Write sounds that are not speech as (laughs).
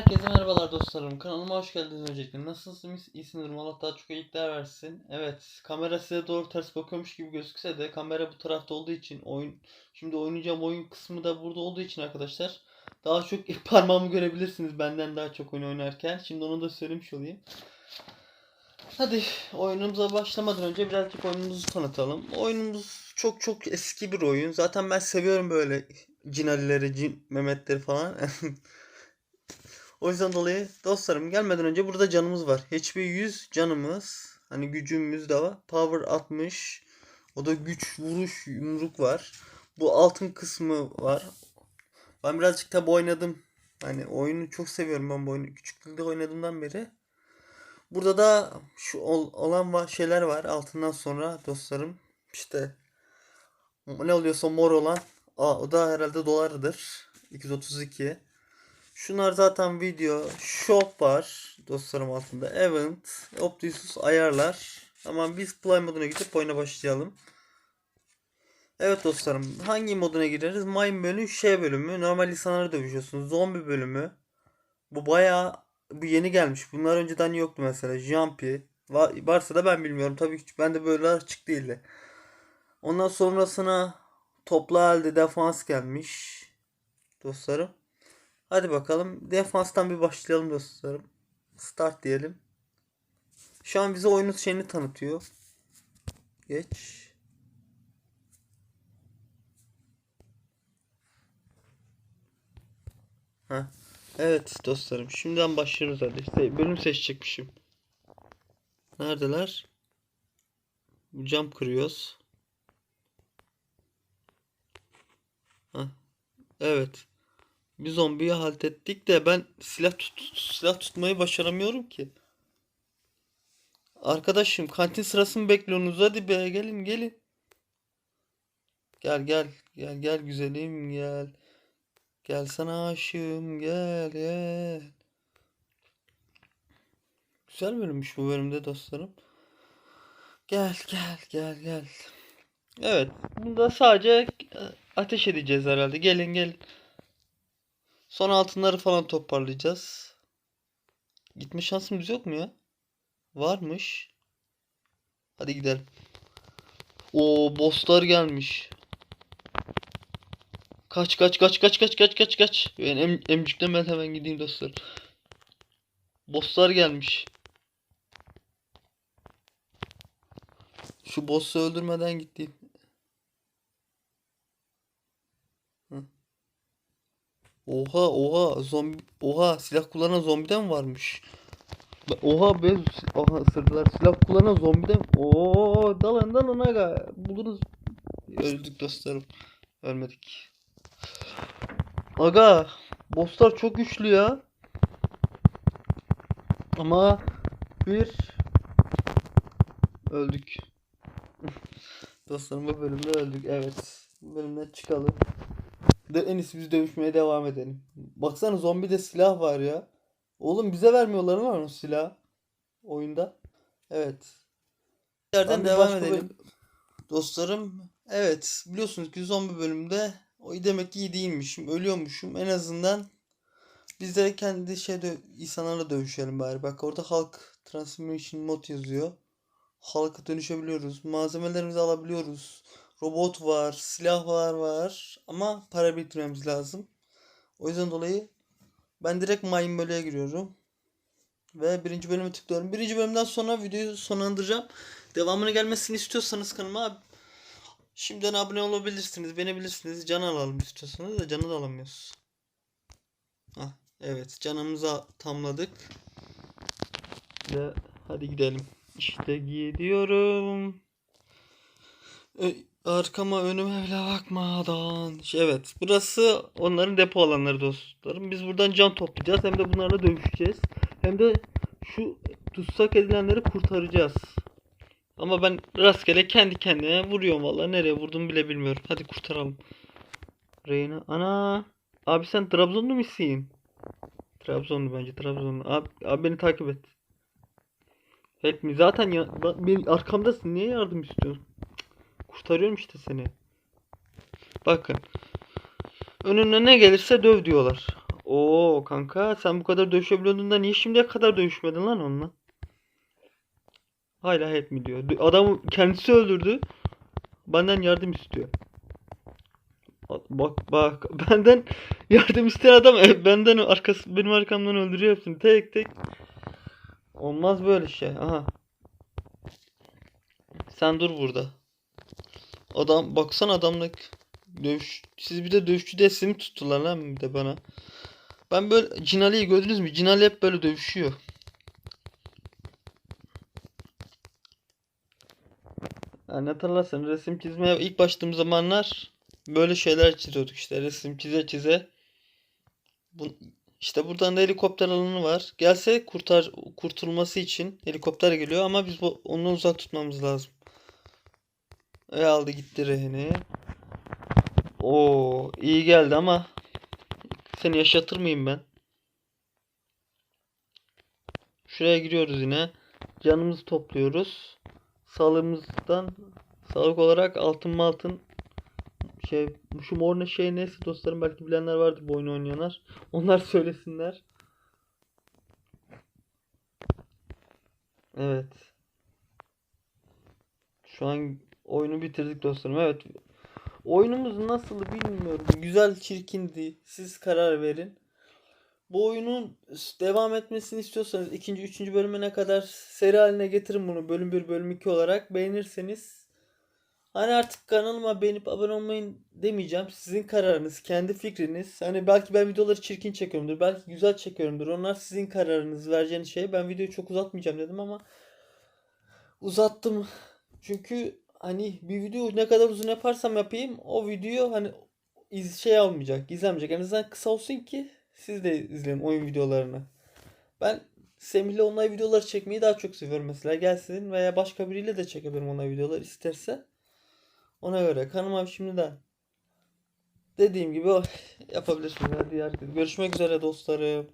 Herkese merhabalar dostlarım. Kanalıma hoş geldiniz öncelikle. Nasılsınız? İyisinizdir. Allah daha çok iyilikler versin. Evet, kamera size doğru ters bakıyormuş gibi gözükse de kamera bu tarafta olduğu için oyun şimdi oynayacağım oyun kısmı da burada olduğu için arkadaşlar daha çok (laughs) parmağımı görebilirsiniz benden daha çok oyun oynarken. Şimdi onu da söylemiş olayım. Hadi oyunumuza başlamadan önce birazcık oyunumuzu tanıtalım. Oyunumuz çok çok eski bir oyun. Zaten ben seviyorum böyle Cinalileri, Cin Mehmetleri falan. (laughs) O yüzden dolayı dostlarım gelmeden önce burada canımız var. HP 100 canımız. Hani gücümüz de var. Power 60. O da güç, vuruş, yumruk var. Bu altın kısmı var. Ben birazcık tabi oynadım. Hani oyunu çok seviyorum ben bu oyunu. Küçüklükte oynadığımdan beri. Burada da şu ol- olan var, şeyler var altından sonra dostlarım. İşte ne oluyorsa mor olan. Aa, o da herhalde dolardır. 232. Şunlar zaten video. Shop var dostlarım altında. Event. Optimus ayarlar. Ama biz play moduna gidip oyuna başlayalım. Evet dostlarım. Hangi moduna gireriz? Mine bölümü, şey bölümü. Normal insanları dövüşüyorsunuz. Zombi bölümü. Bu bayağı bu yeni gelmiş. Bunlar önceden yoktu mesela. Jumpy. Var, varsa da ben bilmiyorum. Tabii ki ben de böyle açık değildi. Ondan sonrasına toplu halde defans gelmiş. Dostlarım. Hadi bakalım. Defanstan bir başlayalım dostlarım. Start diyelim. Şu an bize oyunun şeyini tanıtıyor. Geç. Heh. Evet dostlarım. Şimdiden başlıyoruz hadi. Se- bölüm seçecekmişim. Neredeler? Cam kırıyoruz. Heh. Evet. Bir zombiyi halt ettik de ben silah tut silah tutmayı başaramıyorum ki. Arkadaşım kantin sırasını bekliyorsunuz hadi be gelin gelin. Gel gel gel gel güzelim gel. Gel sana aşığım gel gel. Güzel bölümmüş bu bölümde dostlarım. Gel gel gel gel. Evet bunda sadece ateş edeceğiz herhalde. Gelin gelin. Son altınları falan toparlayacağız. Gitme şansımız yok mu ya? Varmış. Hadi gidelim. O bosslar gelmiş. Kaç kaç kaç kaç kaç kaç kaç kaç. Ben em emcikten ben hemen gideyim dostlar. Bosslar gelmiş. Şu boss'u öldürmeden gideyim. Oha oha zombi oha silah kullanan zombiden varmış. Oha be aha ısırdılar silah kullanan zombiden. Oo dalın dalın aga buluruz. Öldük dostlarım. Ölmedik. Aga bosslar çok güçlü ya. Ama bir öldük. (laughs) Dostlarım bu bölümde öldük. Evet. Bu bölümden çıkalım. De en iyisi biz dövüşmeye devam edelim. Baksana zombide silah var ya. Oğlum bize vermiyorlar mı o silah oyunda? Evet. Yerden devam edelim. Dostlarım, evet biliyorsunuz ki zombi bölümde o demek ki iyi değilmişim, ölüyormuşum. En azından biz de kendi şey dö- insanlarla dövüşelim bari. Bak orada Hulk Transformation Mod yazıyor. Hulk'a dönüşebiliyoruz. Malzemelerimizi alabiliyoruz. Robot var, silahlar var ama para biriktirmemiz lazım. O yüzden dolayı ben direkt Mine bölüye giriyorum. Ve birinci bölüme tıklıyorum. Birinci bölümden sonra videoyu sonlandıracağım. Devamını gelmesini istiyorsanız kanalıma şimdiden abone olabilirsiniz. Beğenebilirsiniz. Can alalım istiyorsanız da canı da alamıyoruz. Ah, evet canımızı tamladık. Ve hadi gidelim. İşte gidiyorum. Ö- Arkama önüme bile bakmadan. Evet burası onların depo alanları dostlarım. Biz buradan can toplayacağız. Hem de bunlarla dövüşeceğiz. Hem de şu tutsak edilenleri kurtaracağız. Ama ben rastgele kendi kendime vuruyorum valla. Nereye vurdum bile bilmiyorum. Hadi kurtaralım. Reyna. Ana. Abi sen Trabzonlu musun? Trabzonlu bence Trabzonlu. Abi, abi beni takip et. Help me. Zaten ya, benim arkamdasın. Niye yardım istiyorsun? Kurtarıyorum işte seni. Bakın. Önüne ne gelirse döv diyorlar. Oo kanka sen bu kadar dövüşebiliyordun da niye şimdiye kadar dövüşmedin lan onunla? Hala hep mi diyor. Adam kendisi öldürdü. Benden yardım istiyor. Bak bak (laughs) benden yardım isteyen adam e, benden arkası benim arkamdan öldürüyor hepsini tek tek. Olmaz böyle şey. Aha. Sen dur burada. Adam baksana adamlık dövüş siz bir de dövüşçü de mi tuttular lan bir de bana. Ben böyle Cinali'yi gördünüz mü? Cinali hep böyle dövüşüyor. Yani hatırlarsan resim çizmeye ilk başladığım zamanlar böyle şeyler çiziyorduk işte resim çize çize. Bu, işte buradan da helikopter alanı var. Gelse kurtar kurtulması için helikopter geliyor ama biz bu, onu uzak tutmamız lazım. E aldı gitti rehini. Oo iyi geldi ama seni yaşatır mıyım ben? Şuraya giriyoruz yine. Canımızı topluyoruz. Sağlığımızdan sağlık olarak altın altın şey şu mor ne şey neyse dostlarım belki bilenler vardır bu oyunu oynayanlar. (laughs) Onlar söylesinler. Evet. Şu an oyunu bitirdik dostlarım. Evet. Oyunumuz nasıl bilmiyorum. Güzel, çirkindi. Siz karar verin. Bu oyunun devam etmesini istiyorsanız ikinci, üçüncü bölümüne kadar seri haline getirin bunu. Bölüm 1, bölüm 2 olarak beğenirseniz Hani artık kanalıma beğenip abone olmayın demeyeceğim. Sizin kararınız, kendi fikriniz. Hani belki ben videoları çirkin çekiyorumdur. Belki güzel çekiyorumdur. Onlar sizin kararınız, vereceğiniz şey. Ben videoyu çok uzatmayacağım dedim ama uzattım. Çünkü hani bir video ne kadar uzun yaparsam yapayım o video hani iz şey almayacak, izlenmeyecek. En azından kısa olsun ki siz de izleyin oyun videolarını. Ben Semih'le onay videoları çekmeyi daha çok seviyorum mesela. Gelsin veya başka biriyle de çekebilirim onay videoları isterse. Ona göre kanalıma şimdiden dediğim gibi yapabilirsiniz. Hadi görüşmek üzere dostlarım.